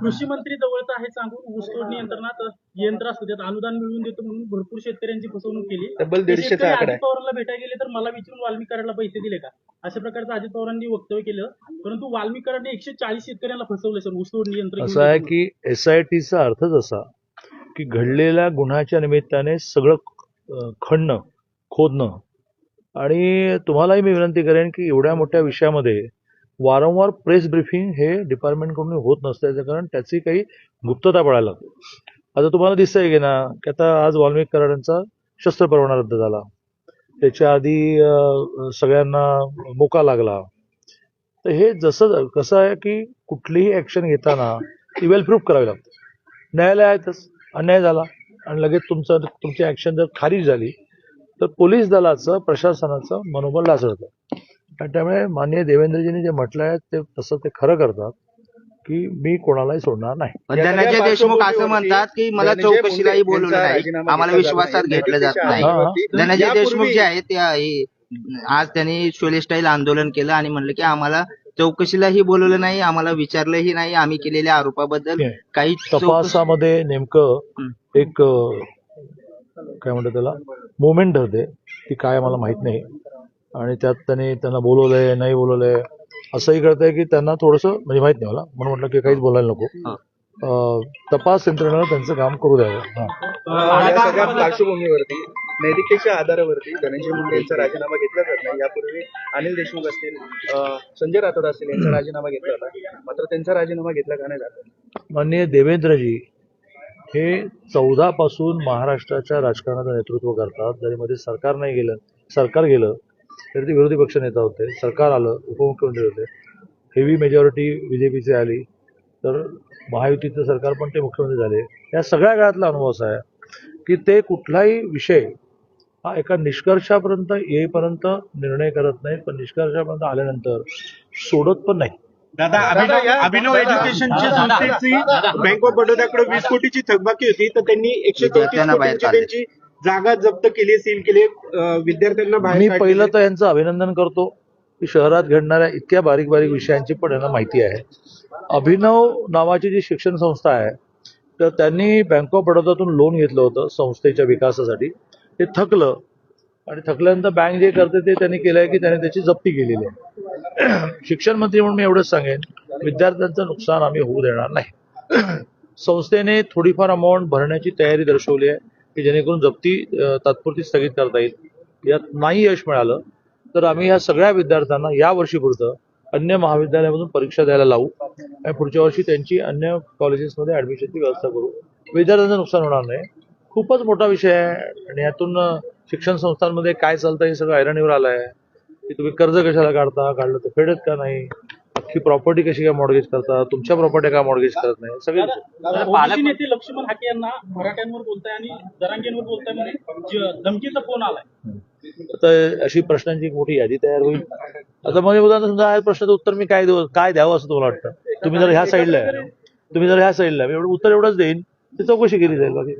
कृषी मंत्री जवळचं आहे सांगून ऊसतोडणी यंत्रणात यंत्र असतं त्यात अनुदान मिळवून देतो म्हणून भरपूर शेतकऱ्यांची फसवणूक केली. तब्बल ते दीडशेचा शेतकरी आकडा अजित आहे पवारांना भेटायला गेले तर मला विचारून वाल्मिक कराडला पैसे दिले का? अशा प्रकारचं अजित पवारांनी वक्तव्य केलं. परंतु वाल्मिक कराडने एकशे चाळीस शेतकऱ्यांना फसवलं सर ऊसतोडणी यंत्र घेऊन असं आहे देतो की एस आय टीचा अर्थच असा की घडलेल्या गुन्ह्याच्या निमित्ताने सगळं अं, खणणं खोदणं. आणि तुम्हालाही मी विनंती करेन की एवढ्या मोठ्या विषयामध्ये वारंवार प्रेस ब्रीफिंग हे डिपार्टमेंटकडून होत नसल्याचं कारण त्याची काही गुप्तता पडायला लागते. आता तुम्हाला दिसतंय की ना की आता आज वाल्मिक कराडांचा शस्त्र परवाना रद्द झाला. त्याच्या आधी सगळ्यांना मोका लागला. तर हे जसं कसं आहे की कुठलीही ऍक्शन घेताना ती वेल प्रूफ करावी लागते. न्यायालयातच अन्याय झाला आणि लगेच तुमचं तुमची ऍक्शन जर खारीज झाली तर पोलीस दलाचं प्रशासनाचं मनोबल ढासळतं. त्यामुळे माननीय देवेंद्रजींनी जे म्हटलं आहे ते तसं ते खरं करतात की मी कोणालाही सोडणार नाही. धनंजय देशमुख असं म्हणतात की मला चौकशीलाही बोलवलं नाही. आम्हाला विश्वासात. घेतलं जात नाही. धनंजय देशमुख जे आहेत ते आज त्यांनी शोले स्टाईल आंदोलन केलं आणि म्हणलं की आम्हाला चौकशीलाही बोलवलं नाही आम्हाला विचारलंही नाही. आम्ही केलेल्या आरोपाबद्दल. काही तपासामध्ये नेमकं. एक काय म्हणतात त्याला? मुवमेंट ठरते ती काय मला माहीत नाही. आणि त्यात त्यांनी त्यांना बोलवलंय नाही बोलवलंय. असंही कळतंय की त्यांना थोडंसं म्हणजे माहीत नाही मला. म्हणून म्हटलं की काहीच बोलायला नको. हा. अं, तपास यंत्रणेनं त्यांचं काम करू द्यावं. हा. या सगळ्या पार्श्वभूमीवरती नैतिकतेच्या आधारावरती धनंजय मुंडे यांचा राजीनामा घेतला जात नाही. यापूर्वी अनिल देशमुख असतील अं, संजय राठोड असतील यांचा राजीनामा घेतला होता. मात्र त्यांचा राजीनामा घेतला का नाही जात माननीय देवेंद्रजी हे चौदा पासून महाराष्ट्राच्या राजकारणाचं नेतृत्व करतात. जरी मध्ये सरकार नाही गेलं सरकार गेलं तरी ते विरोधी पक्ष नेता होते. सरकार आलं उपमुख्यमंत्री होते. हेवी मेजॉरिटी बीजेपीची आली तर महायुतीचं सरकार पण ते मुख्यमंत्री झाले. या सगळ्या काळातला अनुभव असा आहे की ते कुठलाही विषय हा एका निष्कर्षापर्यंत येईपर्यंत निर्णय करत नाहीत पण निष्कर्षापर्यंत आल्यानंतर सोडत पण नाही. दादा अभिनव एज्युकेशनची संस्थेची. बँक ऑफ बडोद्याकडे वीस कोटीची थकबाकी होती तर त्यांनी एकशे चौतीस कोटींची काढले. त्यांची जागा जप्त केली सील केली विद्यार्थ्यांना मी बाहेर. पहिलं तर यांचं अभिनंदन करतो. की शहरात घडणाऱ्या इतक्या बारीक बारीक विषयांची पण यांना माहिती आहे. अभिनव नावाची जी शिक्षण संस्था आहे तर त्यांनी बँक ऑफ बडोदातून लोन घेतलं होतं संस्थेच्या विकासासाठी. ते थकलं आणि थकल्यानंतर बँक जे करते ते त्यांनी केलं आहे की त्याने त्याची जप्ती केलेली आहे. शिक्षण मंत्री म्हणून मी एवढंच सांगेन विद्यार्थ्यांचं नुकसान आम्ही होऊ देणार नाही. संस्थेने थोडीफार अमाऊंट भरण्याची तयारी दर्शवली आहे. की जेणेकरून जप्ती तात्पुरती स्थगित करता येईल. यात नाही यश मिळालं तर आम्ही या सगळ्या विद्यार्थ्यांना या वर्षीपुरतं अन्य महाविद्यालयामधून परीक्षा द्यायला लावू आणि पुढच्या वर्षी त्यांची अन्य कॉलेजेसमध्ये ऍडमिशनची व्यवस्था करू. विद्यार्थ्यांचं नुकसान होणार नाही. खूपच मोठा विषय आहे आणि यातून शिक्षण संस्थांमध्ये काय चालतं हे सगळं ऐरणीवर आलं आहे की तुम्ही कर्ज कशाला काढता काढलं तर फेडत का नाही? अख्खी प्रॉपर्टी कशी काय मॉडगेज करता तुमच्या प्रॉपर्टी का मॉडगेज करत नाही? सगळे नेते लक्ष्मण हाके यांना मराठ्यांवर बोलताय आणि जरांगेंवर बोलताय म्हणे. ज- धमकीचा फोन आलाय. आता अशी प्रश्नांची एक मोठी यादी तयार होईल. आता म्हणजे उदाहरण समजा या प्रश्नाचं उत्तर मी काय देऊ काय द्यावं असं तुम्हाला वाटतं? तुम्ही जर ह्या साईडला तुम्ही जर ह्या साईडला उत्तर एवढंच देईन ती चौकशी केली जाईल बाकी.